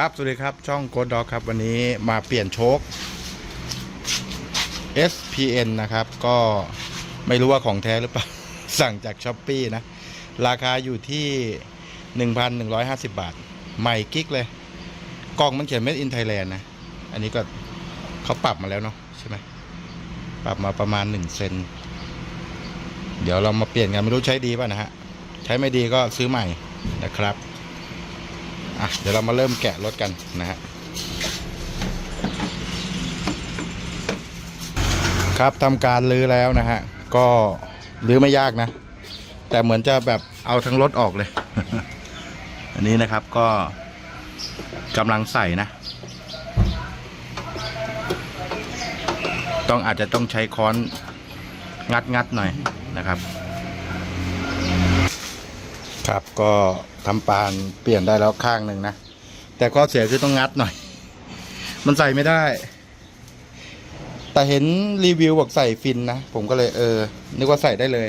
ครับ สวัสดีครับ ช่องโกดด็อกครับ วันนี้มาเปลี่ยนโชค SPN นะครับ ก็ไม่รู้ว่าของแท้หรือเปล่า สั่งจากช้อปปีนะ ราคาอยู่ที่ 1,150 บาท ใหม่กิ๊กเลย กล่องมันเขียน Made in Thailand นะ อันนี้ก็เขาปรับมาแล้วเนาะใช่ไหม ปรับมาประมาณ 1 เซน เดี๋ยวเรามาเปลี่ยนกัน ไม่รู้ใช้ดีป่ะนะฮะ ใช้ไม่ดีก็ซื้อใหม่นะครับ อะเดี๋ยวเรามาเริ่มแกะรถกันนะฮะครับทำการลื้อแล้วนะฮะ ก็ลื้อไม่ยากนะ แต่เหมือนจะแบบเอาทั้งรถออกเลย อันนี้นะครับก็กำลังใส่นะ ต้องอาจจะต้องใช้ค้อนงัดงัดหน่อยนะครับ ครับก็ทำปานเปลี่ยนได้แล้วข้างหนึ่งนะ แต่ข้อเสียคือต้องงัดหน่อย มันใส่ไม่ได้ แต่เห็นรีวิวบอกใส่ฟินนะ ผมก็เลยเออ นึกว่าใส่ได้เลย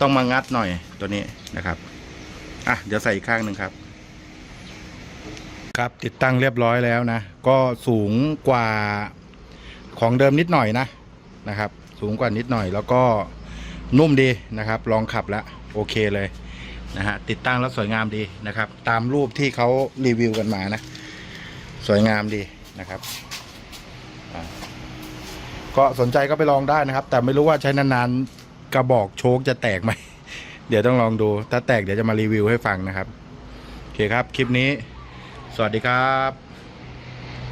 ต้องมางัดหน่อยตัวนี้นะครับ อะ เดี๋ยวใส่อีกข้างหนึ่งครับ ครับติดตั้งเรียบร้อยแล้วนะ ก็สูงกว่าของเดิมนิดหน่อยนะนะครับ สูงกว่านิดหน่อยแล้วก็นุ่มดีนะครับ ลองขับแล้วโอเคเลย นะฮะติดตั้งแล้วสวยงามดีนะครับ ตามรูปที่เขารีวิวกันมานะ สวยงามดีนะครับก็สนใจก็ไปลองได้นะครับ แต่ไม่รู้ว่าใช้นานๆกระบอกโชคจะแตกไหม เดี๋ยวต้องลองดู ถ้าแตกเดี๋ยวจะมารีวิวให้ฟังนะครับ โอเคครับ คลิปนี้ สวัสดีครับ